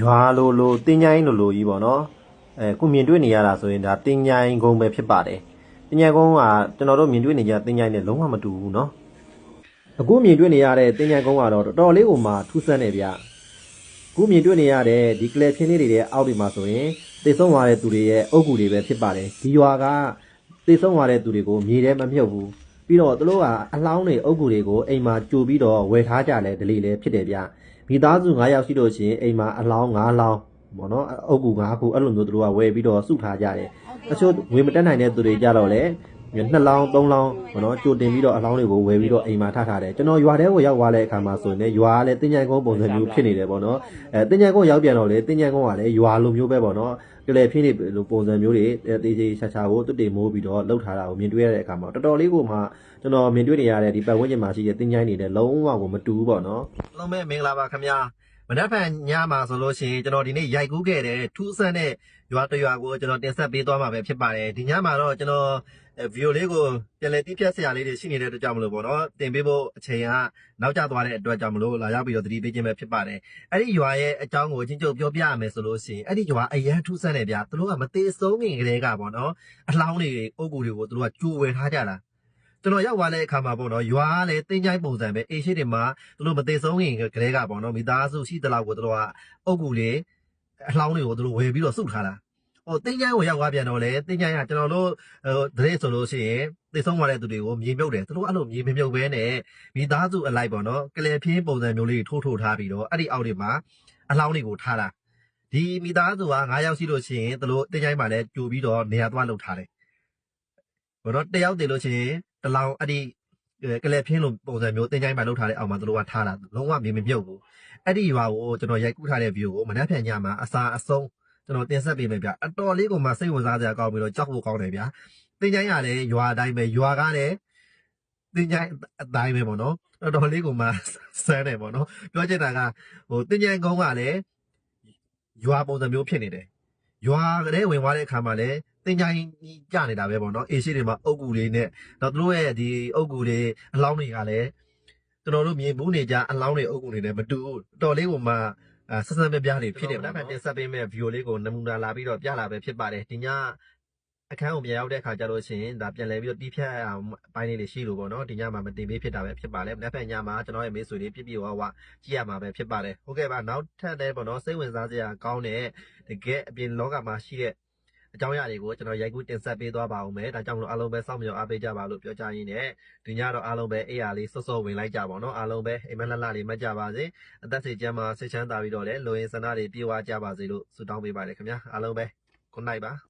ရွာလိုလိုတင်းချိုင်းလိုလိုကြီးပေါ့နော်အဲခုမြင်တွေ့နေရတာဆိုရင်ဒါတင်းချိုင်းကုန်းပဲဖြစ်ပါတယ်တင်းချိုင်းကုန်းကကျွန်တော်တို့မြင်တွေ့နေကြတင်းချိုင်းနဲ့လုံးဝမတူဘူးနော်အခုမြင်တွေ့နေရတဲ့တင်းချိုင်းကုန်းကတော့တော်တော်လေးကိုမှထူးဆန်းနေဗျခုမြင်တွေ့နေရတဲ့ဒီကလပ်ချင်းလေးတွေရဲ့အောက်ဒီမှာဆိုရင်သိဆုံးသွားတဲ့သူတွေရဲ့အုပ်ကူတွေပဲဖြစ်ပါတယ်ဒီရွာကသိဆုံးသွားတဲ့သူတွေကိုမြေထဲမမြုပ်ဘူးပြီးတော့သူတို့ကအလောင်းတွေအုပ်ကူတွေကိုအိမ်မှာကြိုပြီးတော့ဝယ်ထားကြတယ်ဒလီလည်းဖြစ်တယ်ဗျ မိသားစု9ယောက်ရှိလို့ရှိရင်အိမ်မှာအလောင်း9လောင်းပေါ့နော်အုပ်ကူ9ခုအဲ့လိုမျိုးသူတို့ကဝယ်ပြီးတော့စုထားကြတယ်တချို့ငွေမတက်နိုင်တဲ့သူတွေကြတော့လေ 2လောင်း3လောင်းပေါ့နော်ကြိုတင်ပြီးတော့အလောင်းတွေကိုဝယ်ပြီးတော့အိမ်မှာထားထားတယ်ကျွန်တော်ရွာထဲကိုရောက်သွားတဲ့အခါမှာဆိုရင်လည်းရွာကလည်းတင်းကြိုင်ကုန်းပုံစံမျိုးဖြစ်နေတယ်ပေါ့နော်အဲတင်းကြိုင်ကုန်းရောက်ပြန်တော့လေတင်းကြိုင်ကုန်းကလည်းရွာလိုမျိုးပဲပေါ့နော်ကလေးဖြစ်နေလိုပုံစံမျိုးတွေတေးသေးချာချာကိုတွတ်တေမိုးပြီးတော့လှုပ်ထားတာကိုမြင်တွေ့ရတဲ့အခါမှာတော်တော်လေးကိုမှကျွန်တော်မြင်တွေ့နေရတဲ့ဒီပတ်ဝန်းကျင်မှာရှိတဲ့တင်းကြိုင်တွေလည်းလုံးဝကိုမတူဘူးပေါ့နော်အားလုံးပဲမင်္ဂလာပါခင်ဗျာ မနက်ဖြန်ညမှာဆိုလို့ရှိရင်ကျွန်တော်ဒီနေ့ရိုက်ကူးခဲ့တဲ့ထူးဆန်းတဲ့ရွာတစ်ရွာကိုကျွန်တော်တင်ဆက်ပေးသွားမှာပဲဖြစ်ပါတယ်ဒီညမှာတော့ကျွန်တော်ဗီဒီယိုလေးကိုပြန်လည်တိပြတ်ဆရာလေးတွေရှိနေတဲ့အတွက်ကြောင့်မလို့ပေါ့နော်တင်ပေးဖို့အချိန်ကနောက်ကျသွားတဲ့အတွက်ကြောင့်မလို့လာရောက်ပြီးတော့တတိပေးခြင်းပဲဖြစ်ပါတယ်အဲ့ဒီရွာရဲ့အကြောင်းကိုချင်းချုပ်ပြောပြရမယ်ဆိုလို့ရှိရင်အဲ့ဒီရွာအရန်ထူးဆန်းတယ်ဗျာသူတို့ကမသေးဆုံးခင်ကလေးကပေါ့နော်အလောင်းတွေအုပ်ကူတွေကိုသူတို့ကကြိုဝယ်ထားကြတာ ကျွန်တော်ရောက်သွားတဲ့အခါမှာပေါ့နော်ရွာကလည်းတင်းချိုင်းပုံစံပဲအေးရှိတွေမှာသူတို့မသေးဆုံးခင်ကလေးကပေါ့နော်မိသားစုရှိသလောက်ကိုသူတို့ကအုပ်ကူလေးအလောင်းတွေကိုသူတို့ဝယ်ပြီးတော့စုထားတာဟိုတင်းချိုင်းကိုရောက်သွားပြန်တော့လေတင်းချိုင်းကကျွန်တော်တို့ဟိုဒရေးဆိုလို့ရှိရင်သေဆုံးသွားတဲ့သူတွေကိုမြေမြုပ်တယ်သူတို့အဲ့လိုမြေမမြုပ်ဘဲနဲ့မိသားစုအလိုက်ပေါ့နော်ကလေးဖြင်းပုံစံမျိုးလေးထိုးထိုးထားပြီးတော့အဲ့ဒီအောက်တွေမှာအလောင်းတွေကိုထားတာဒီမိသားစုက9ယောက်ရှိလို့ရှိရင်သူတို့တင်းချိုင်းမှာလည်းကြိုပြီးတော့နေရာသွားလုပ်ထားတယ်ဘောနော်တယောက်တည်လို့ရှိရင် တလောင်အဲ့ဒီကလေးဖင်းလိုပုံစံမျိုးတင်ချိုင်းမှာလောက်ထားတဲ့အောက်မှာသူတို့ကထားတာလုံးဝမြင်မမြုပ်ဘူးအဲ့ဒီရွာကိုကျွန်တော်ရိုက်ကူးထားတဲ့ view ကိုမနှက်ဖြန်ညမှာအစာအဆုံးကျွန်တော်တင်ဆက်ပေးမယ်ဗျအတော်လေးကိုမှစိတ်ဝင်စားစရာကောင်းပြီးတော့ကြောက်ဖို့ကောင်းတယ်ဗျတင်ချိုင်းကလည်းရွာအတိုင်းပဲရွာကလည်းတင်ချိုင်းအတိုင်းပဲပေါ့နော်တော်တော်လေးကိုမှဆန်းတယ်ပေါ့နော်ပြောချင်တာကဟိုတင်ချိုင်းကုန်းကလည်းရွာပုံစံမျိုးဖြစ်နေတယ် ရွာကလေးဝင်သွားတဲ့အခါမှာလည်းတင်ချိုင်းကြနေတာပဲပေါ့နော်အေရှိတွေမှာအုပ်ကူလေးနဲ့တော့သူတို့ရဲ့ဒီအုပ်ကူတွေအလောင်းတွေကလည်းကျွန်တော်တို့မြင်ဘူးနေကြအလောင်းတွေအုပ်ကူတွေလည်းမတူဘူးတော်လေးကိုမှအာဆက်ဆက်ပြပြတွေဖြစ်တယ်ဗျာတင်ဆက်ပေးမဲ့ဗီဒီယိုလေးကိုနမူနာလာပြီးတော့ပြလာပဲဖြစ်ပါတယ်ဒီည အခန်းကိုပြန်ရောက်တဲ့အခါကျတော့ရှင်ဒါပြန်လဲပြီးတော့တီးဖြတ်အောင်အပိုင်းလေးတွေရှိလို့ပေါ့နော်ဒီညမှာမတင်ပေးဖြစ်တာပဲဖြစ်ပါလေမနေ့ကညမှာကျွန်တော်ရဲ့မေးဆွေလေးပြပြဝဝကြည့်ရမှာပဲဖြစ်ပါတယ်ဟုတ်ကဲ့ပါနောက်ထပ်လည်းပေါ့နော်စိတ်ဝင်စားစရာကောင်းတဲ့တကယ်အပြင်လောကမှာရှိတဲ့အကြောင်းအရာတွေကိုကျွန်တော်ရိုက်ကူးတင်ဆက်ပေးသွားပါဦးမယ်။ဒါကြောင့်မလို့အားလုံးပဲစောင့်မျှော်အားပေးကြပါလို့ပြောကြရင်းနဲ့ဒီညတော့အားလုံးပဲအေးရလေးစောစောဝင်လိုက်ကြပါတော့။အားလုံးပဲအိမ်မက်လက်လက်လေးမှတ်ကြပါစေ။အသက်စိတ်ကျမ်းမှာစိတ်ချမ်းသာပြီးတော့လည်းလိုရင်းစန္ဒတွေပြေဝကြပါစေလို့ဆုတောင်းပေးပါတယ်ခင်ဗျာ။အားလုံးပဲ good night ပါ။